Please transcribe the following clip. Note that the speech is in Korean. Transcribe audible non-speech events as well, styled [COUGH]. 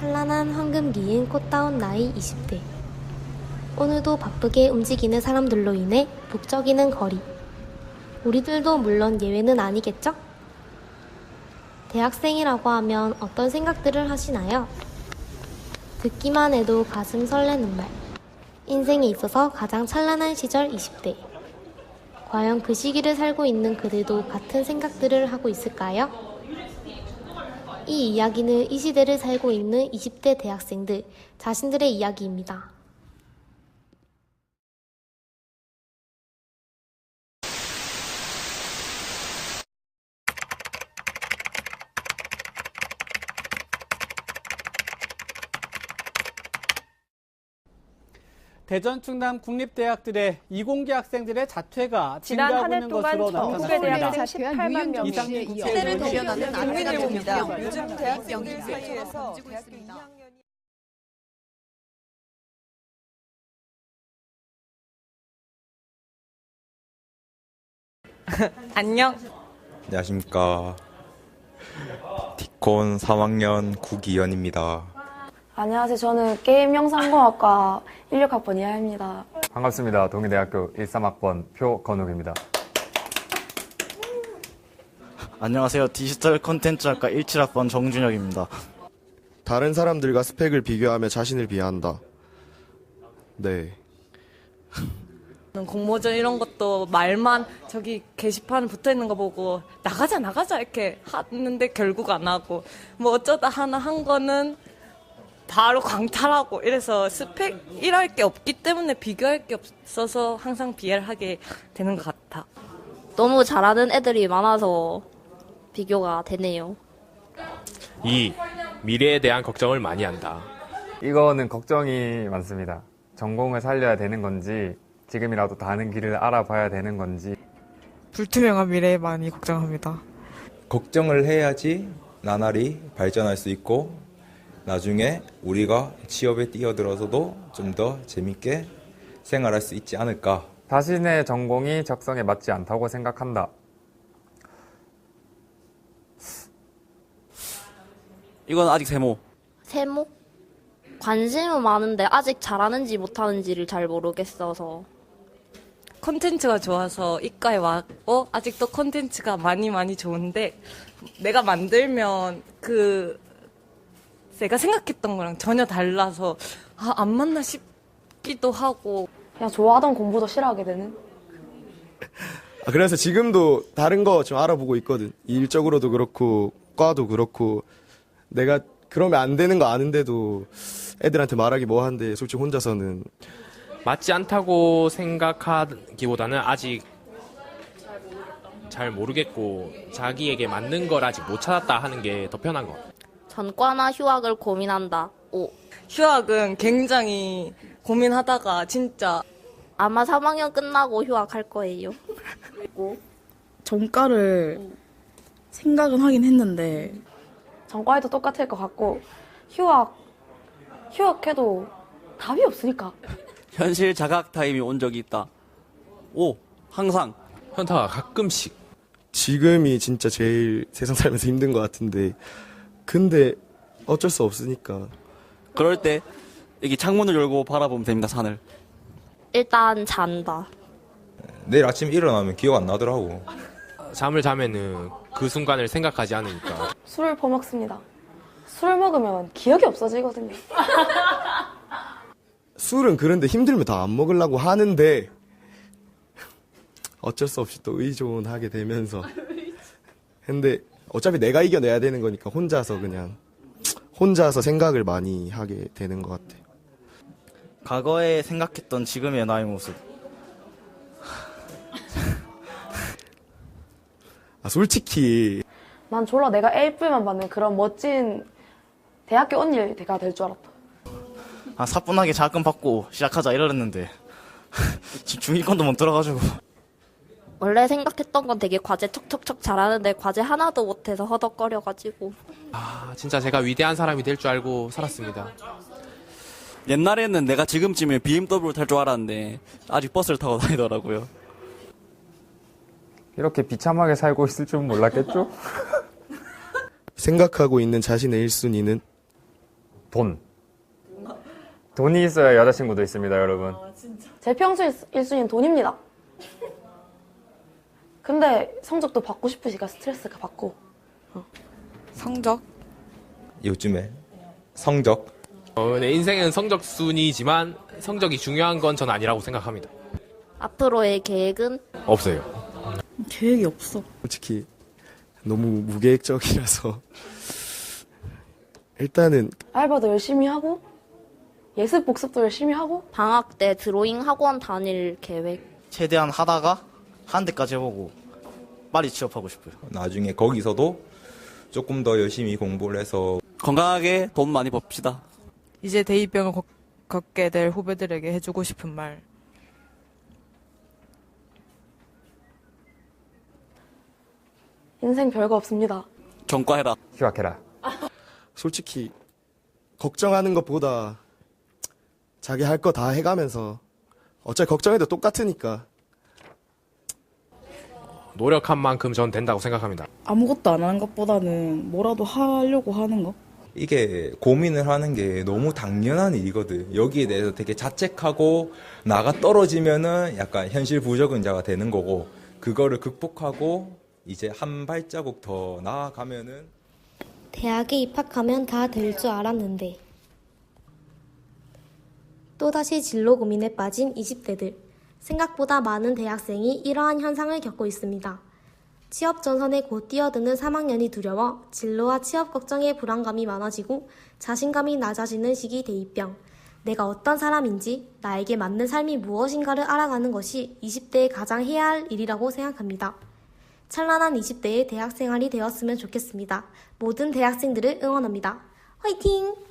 찬란한 황금기인 꽃다운 나이 20대. 오늘도 바쁘게 움직이는 사람들로 인해 북적이는 거리. 우리들도 물론 예외는 아니겠죠? 대학생이라고 하면 어떤 생각들을 하시나요? 듣기만 해도 가슴 설레는 말. 인생에 있어서 가장 찬란한 시절 20대. 과연 그 시기를 살고 있는 그들도 같은 생각들을 하고 있을까요? 이 이야기는 이 시대를 살고 있는 20대 대학생들 자신들의 이야기입니다. 대전 충남 국립대학들의 이공계 학생들의 자퇴가 지난 한 해 동안 전국의. 대학생 18만 명이 시대를 대변하는. 봅니다. 요즘 대학생들 사이에서 대학교 2학년이 안녕. 안녕하십니까. 디콘 3학년 구기현입니다. 안녕하세요. 저는 게임 영상공학과 16학번 이하입니다. 반갑습니다. 동의대학교 13학번 표건욱입니다. 안녕하세요. 디지털 콘텐츠학과 17학번 정준혁입니다. 다른 사람들과 스펙을 비교하며 자신을 비하한다. 네. 공모전 이런 것도 말만 저기 게시판 붙어 있는 거 보고 나가자 나가자 이렇게 하는데 결국 안 하고 뭐 어쩌다 하나 한 거는 바로 광탈하고 이래서 스펙 일할 게 없기 때문에 비교할 게 없어서 항상 비하를 하게 되는 것 같아. 너무 잘하는 애들이 많아서 비교가 되네요. 2. 미래에 대한 걱정을 많이 한다. 이거는 걱정이 많습니다. 전공을 살려야 되는 건지, 지금이라도 다른 길을 알아봐야 되는 건지, 불투명한 미래에 많이 걱정합니다. 걱정을 해야지 나날이 발전할 수 있고 나중에 우리가 취업에 뛰어들어서도 좀 더 재밌게 생활할 수 있지 않을까. 자신의 전공이 적성에 맞지 않다고 생각한다. 이건 아직 세모. 세모? 관심은 많은데 아직 잘하는지 못하는지를 잘 모르겠어서 콘텐츠가 좋아서 이과에 왔고 아직도 콘텐츠가 많이 많이 좋은데 내가 만들면 그 내가 생각했던 거랑 전혀 달라서 아, 안 맞나 싶기도 하고 그냥 좋아하던 공부도 싫어하게 되는? 아, 그래서 지금도 다른 거 좀 알아보고 있거든. 일적으로도 그렇고, 과도 그렇고, 내가 그러면 안 되는 거 아는데도 애들한테 말하기 뭐 한데, 솔직히 혼자서는. 맞지 않다고 생각하기보다는 아직 잘 모르겠고 자기에게 맞는 걸 아직 못 찾았다 하는 게 더 편한 것 같아요. 전과나 휴학을 고민한다. 오. 휴학은 굉장히 고민하다가 진짜 아마 3학년 끝나고 휴학할 거예요. 전과를 생각은 하긴 했는데 전과에도 똑같을 것 같고, 휴학, 휴학해도 답이 없으니까. 현실 자각 타임이 온 적이 있다. 오, 항상. 현타가 가끔씩 지금이 진짜 제일 세상 살면서 힘든 것 같은데, 근데 어쩔 수 없으니까. 그럴 때 여기 창문을 열고 바라보면 됩니다, 산을. 일단 잔다. 내일 아침 일어나면 기억 안 나더라고. 잠을 자면은 그 순간을 생각하지 않으니까 술을 퍼먹습니다. 술 먹으면 기억이 없어지거든요. [LAUGHS] 술은 그런데 힘들면 다 안 먹으려고 하는데, 어쩔 수 없이 또 의존하게 되면서. 근데 어차피 내가 이겨내야 되는 거니까 혼자서 그냥, 혼자서 생각을 많이 하게 되는 것 같아. 과거에 생각했던 지금의 나의 모습. 아, 솔직히, 난 졸라 내가 A뿔만 받는 그런 멋진 대학교 언니가 될 줄 알았다. 아, 사뿐하게 자금 받고 시작하자 이러랬는데. [LAUGHS] 지금 중위권도 못 들어가지고. 원래 생각했던 건 되게 과제 척척척 잘하는데 과제 하나도 못해서 허덕거려가지고 아 진짜 제가 위대한 사람이 될 줄 알고 살았습니다. 옛날에는 내가 지금쯤에 BMW 탈 줄 알았는데, 아직 버스를 타고 다니더라고요. 이렇게 비참하게 살고 있을 줄은 몰랐겠죠? [LAUGHS] 생각하고 있는 자신의 1순위는 돈. 돈이 있어야 여자친구도 있습니다, 여러분. 제 평소 1순위는 돈입니다. 근데 성적도 받고 싶으니까 스트레스가 받고. 성적? 요즘에 성적 어, 내 인생은 성적 순이지만 성적이 중요한 건 전 아니라고 생각합니다. 앞으로의 계획은 없어요. 계획이 없어. 솔직히 너무 무계획적이라서 일단은 알바도 열심히 하고, 예습 복습도 열심히 하고, 방학 때 드로잉 학원 다닐 계획. 최대한 하다가 한 대까지 해보고 빨리 취업하고 싶어요. 나중에 거기서도 조금 더 열심히 공부를 해서 건강하게 돈 많이 법시다. 이제 대입병을 걷- 걷게 될 후배들에게 해주고 싶은 말. 인생 별거 없습니다. 전과해라. 휴학해라. 솔직히 걱정하는 것보다 자기 할 거 다 해가면서 어차피 걱정해도 똑같으니까 노력한 만큼 전 된다고 생각합니다. 아무것도 안 하는 것보다는 뭐라도 하려고 하는 거? 이게 고민을 하는 게 너무 당연한 일이거든. 여기에 대해서 되게 자책하고 나가 떨어지면은 약간 현실 부적응자가 되는 거고 그거를 극복하고 이제 한 발자국 더 나아가면은 대학에 입학하면 다 될 줄 알았는데. 또다시 진로 고민에 빠진 20대들. 생각보다 많은 대학생이 이러한 현상을 겪고 있습니다. 취업 전선에 곧 뛰어드는 3학년이 두려워 진로와 취업 걱정에 불안감이 많아지고 자신감이 낮아지는 시기 대입병. 내가 어떤 사람인지 나에게 맞는 삶이 무엇인가를 알아가는 것이 20대의 가장 해야 할 일이라고 생각합니다. 찬란한 20대의 대학 생활이 되었으면 좋겠습니다. 모든 대학생들을 응원합니다. 화이팅!